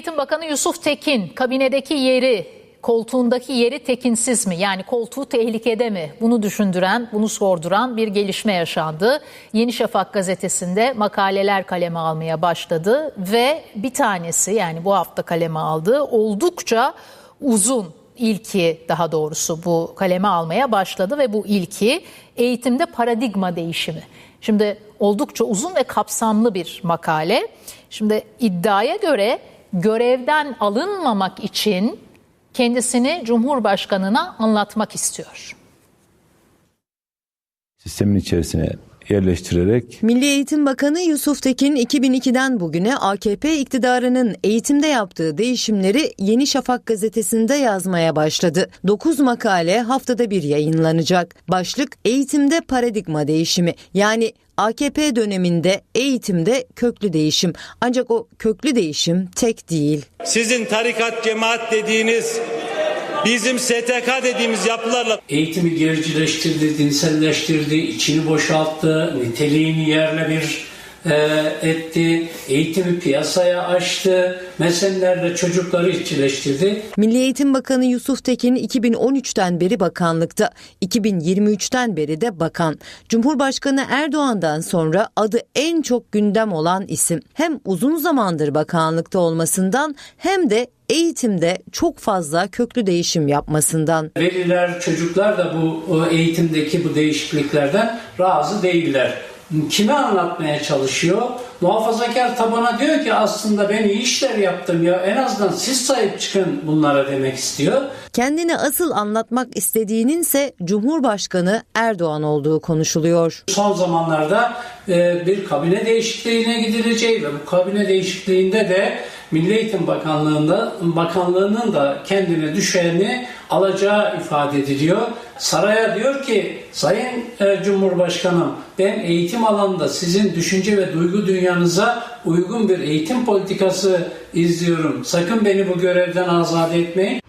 Eğitim Bakanı Yusuf Tekin kabinedeki yeri, koltuğundaki yeri tekinsiz mi? Yani koltuğu tehlikede mi? Bunu düşündüren, bunu sorduran bir gelişme yaşandı. Yeni Şafak gazetesinde makaleler kaleme almaya başladı ve bir tanesi yani bu hafta kaleme aldığı oldukça uzun ilki daha doğrusu bu kaleme almaya başladı ve bu ilki eğitimde paradigma değişimi. Şimdi oldukça uzun ve kapsamlı bir makale. Şimdi iddiaya göre görevden alınmamak için kendisini Cumhurbaşkanına anlatmak istiyor. sistemin içerisine yerleştirerek Milli Eğitim Bakanı Yusuf Tekin 2002'den bugüne AKP iktidarının eğitimde yaptığı değişimleri Yeni Şafak gazetesinde yazmaya başladı. 9 makale haftada bir yayınlanacak. Başlık eğitimde paradigma değişimi yani AKP döneminde eğitimde köklü değişim. Ancak o köklü değişim tek değil. Sizin tarikat cemaat dediğiniz bizim STK dediğimiz yapılarla eğitimi gericileştirdi, dinselleştirdi, içini boşalttı, niteliğini yerle bir etti, eğitimi piyasaya açtı, meselelerle çocukları işçileştirdi. Milli Eğitim Bakanı Yusuf Tekin 2013'ten beri bakanlıkta, 2023'ten beri de bakan. Cumhurbaşkanı Erdoğan'dan sonra adı en çok gündem olan isim. Hem uzun zamandır bakanlıkta olmasından hem de eğitimde çok fazla köklü değişim yapmasından. Veliler, çocuklar da bu eğitimdeki bu değişikliklerden razı değiller. Kime anlatmaya çalışıyor? Muhafazakar tabana diyor ki aslında ben iyi işler yaptım ya en azından siz sahip çıkın bunlara demek istiyor. Kendini asıl anlatmak istediğinin ise Cumhurbaşkanı Erdoğan olduğu konuşuluyor. Son zamanlarda e, bir kabine değişikliğine gidileceği ve bu kabine değişikliğinde de Milli Eğitim Bakanlığı'nda bakanlığının da kendine düşeni alacağı ifade ediliyor. Saraya diyor ki Sayın e, Cumhurbaşkanım ben eğitim alanında sizin düşünce ve duygu dünyanıza uygun bir eğitim politikası izliyorum. Sakın beni bu görevden azade etmeyin.